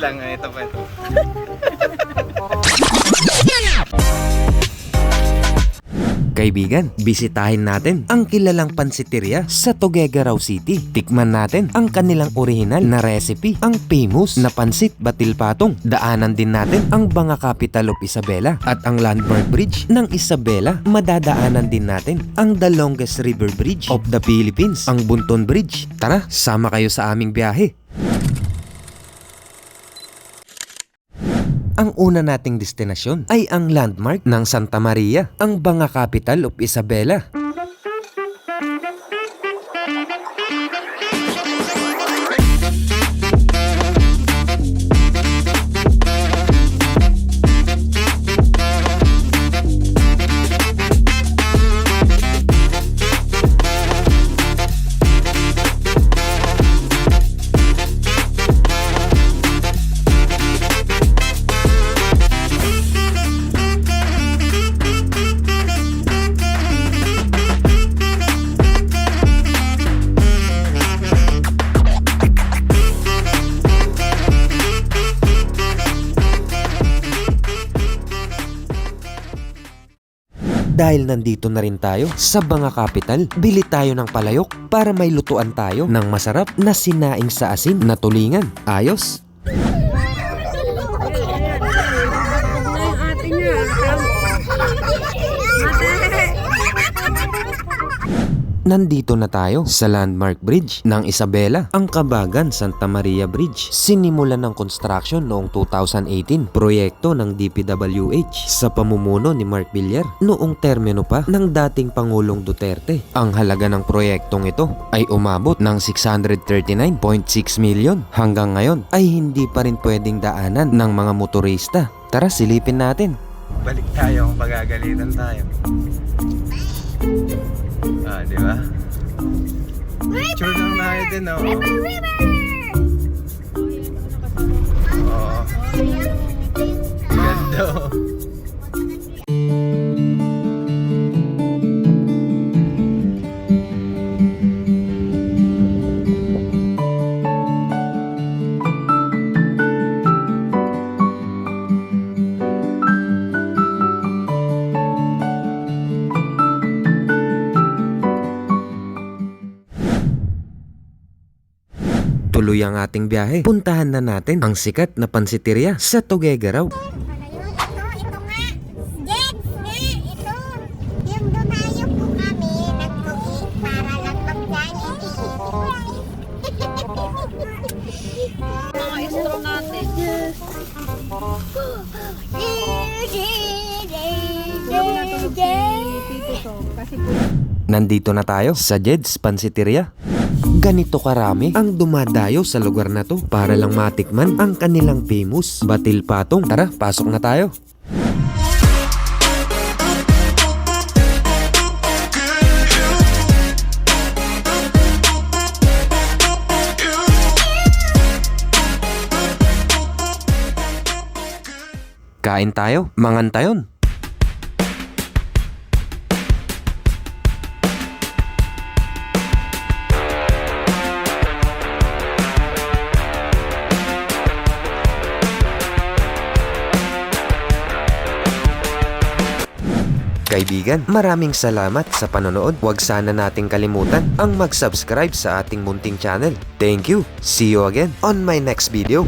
lang. Ito pa ito. Kaibigan, bisitahin natin ang kilalang pansiteria sa Tuguegarao City. Tikman natin ang kanilang original na recipe, ang famous na pansit batil patong. Daanan din natin ang Banga Capital of Isabela at ang landmark bridge ng Isabela. Madadaanan din natin ang the longest river bridge of the Philippines, ang Bunton Bridge. Tara, sama kayo sa aming biyahe. Ang una nating destinasyon ay ang landmark ng Santa Maria, ang Banga Capital of Isabela. Dahil nandito na rin tayo sa Banga Capital, bili tayo ng palayok para may lutuan tayo ng masarap na sinaing sa asin na tulingan. Ayos? Nandito na tayo sa landmark bridge ng Isabela, ang Kabagan Santa Maria Bridge. Sinimulan ng construction noong 2018, proyekto ng DPWH sa pamumuno ni Mark Villar noong termino pa ng dating Pangulong Duterte. Ang halaga ng proyektong ito ay umabot ng 639.6 million. Hanggang ngayon ay hindi pa rin pwedeng daanan ng mga motorista. Tara silipin natin. Balik tayo kung pagagalitan tayo. Ah, di ba? Picture lang natin, oh. Oo. Ganda, oh. Tuloy ang ating biyahe. Puntahan na natin ang sikat na pansiteria sa to. Kasi po Nandito na tayo sa Jed's Pansiteria. Ganito karami ang dumadayo sa lugar na to para lang matikman ang kanilang famous batil patong. Tara, pasok na tayo. Kain tayo, mangan Kaibigan, maraming salamat sa panonood. Huwag sana nating kalimutan ang mag-subscribe sa ating munting channel. Thank you. See you again on my next video.